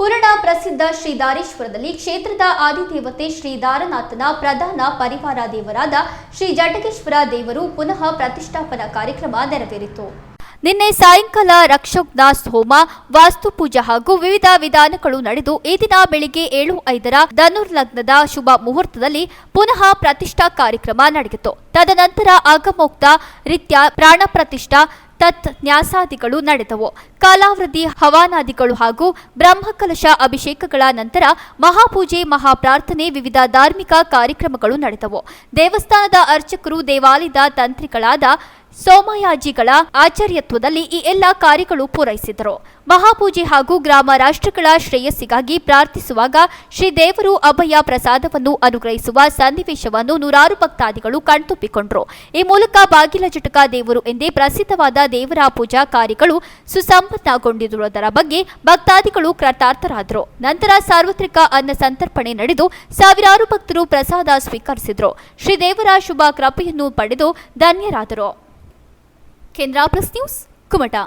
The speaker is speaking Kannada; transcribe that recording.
ಪುರಾಣ ಪ್ರಸಿದ್ಧ ಶ್ರೀ ದಾರೇಶ್ವರದಲ್ಲಿ ಕ್ಷೇತ್ರದ ಆದಿದೇವತೆ ಶ್ರೀ ದಾರನಾಥನ ಪ್ರಧಾನ ಪರಿವಾರ ದೇವರಾದ ಶ್ರೀ ಜಟಕೇಶ್ವರ ದೇವರು ಪುನಃ ಪ್ರತಿಷ್ಠಾಪನಾ ಕಾರ್ಯಕ್ರಮ ನೆರವೇರಿತು. ನಿನ್ನೆ ಸಾಯಂಕಾಲ ರಕ್ಷಕ್ ದಾಸ್ ಹೋಮ, ವಾಸ್ತು ಪೂಜಾ ಹಾಗೂ ವಿವಿಧ ವಿಧಾನಗಳು ನಡೆದು ಈ ದಿನ ಬೆಳಿಗ್ಗೆ ಏಳು ಐದರ ಧನುರ್ಲಗ್ನದ ಶುಭ ಮುಹೂರ್ತದಲ್ಲಿ ಪುನಃ ಪ್ರತಿಷ್ಠಾ ಕಾರ್ಯಕ್ರಮ ನಡೆಯಿತು. ತದನಂತರ ಆಗಮೋಕ್ತ, ರೀತ್ಯ ಪ್ರಾಣ ಪ್ರತಿಷ್ಠಾ ತತ್ ನ್ಯಾಸಾದಿಗಳು ನಡೆದವು. ಕಾಲಾವೃದ್ಧಿ, ಹವಾನಾದಿಗಳು ಹಾಗೂ ಬ್ರಹ್ಮಕಲಶ ಅಭಿಷೇಕಗಳ ನಂತರ ಮಹಾಪೂಜೆ, ಮಹಾಪ್ರಾರ್ಥನೆ, ವಿವಿಧ ಧಾರ್ಮಿಕ ಕಾರ್ಯಕ್ರಮಗಳು ನಡೆದವು. ದೇವಸ್ಥಾನದ ಅರ್ಚಕರು, ದೇವಾಲಯದ ತಂತ್ರಿಗಳಾದ ಸೋಮಯಾಜಿಗಳ ಆಚಾರ್ಯತ್ವದಲ್ಲಿ ಈ ಎಲ್ಲ ಕಾರ್ಯಗಳು ಪೂರೈಸಿದರು. ಮಹಾಪೂಜೆ ಹಾಗೂ ಗ್ರಾಮ ರಾಷ್ಟ್ರಗಳ ಶ್ರೇಯಸ್ಸಿಗಾಗಿ ಪ್ರಾರ್ಥಿಸುವಾಗ ಶ್ರೀ ದೇವರು ಅಭಯ ಪ್ರಸಾದವನ್ನು ಅನುಗ್ರಹಿಸುವ ಸನ್ನಿವೇಶವನ್ನು ನೂರಾರು ಭಕ್ತಾದಿಗಳು ಕಣ್ತುಂಬಿಕೊಂಡರು ಈ ಮೂಲಕ ಬಾಗಿಲ ಜಟಕ ದೇವರು ಎಂದೇ ಪ್ರಸಿದ್ಧವಾದ ದೇವರ ಪೂಜಾ ಕಾರ್ಯಗಳು ಸುಸಂಪನ್ನಗೊಂಡಿರುವುದರ ಬಗ್ಗೆ ಭಕ್ತಾದಿಗಳು ಕೃತಾರ್ಥರಾದರು. ನಂತರ ಸಾರ್ವತ್ರಿಕ ಅನ್ನ ಸಂತರ್ಪಣೆ ನಡೆದು ಸಾವಿರಾರು ಭಕ್ತರು ಪ್ರಸಾದ ಸ್ವೀಕರಿಸಿದರು. ಶ್ರೀ ದೇವರ ಶುಭ ಕೃಪೆಯನ್ನು ಪಡೆದು ಧನ್ಯರಾದರು. Kendra plus news Kumta.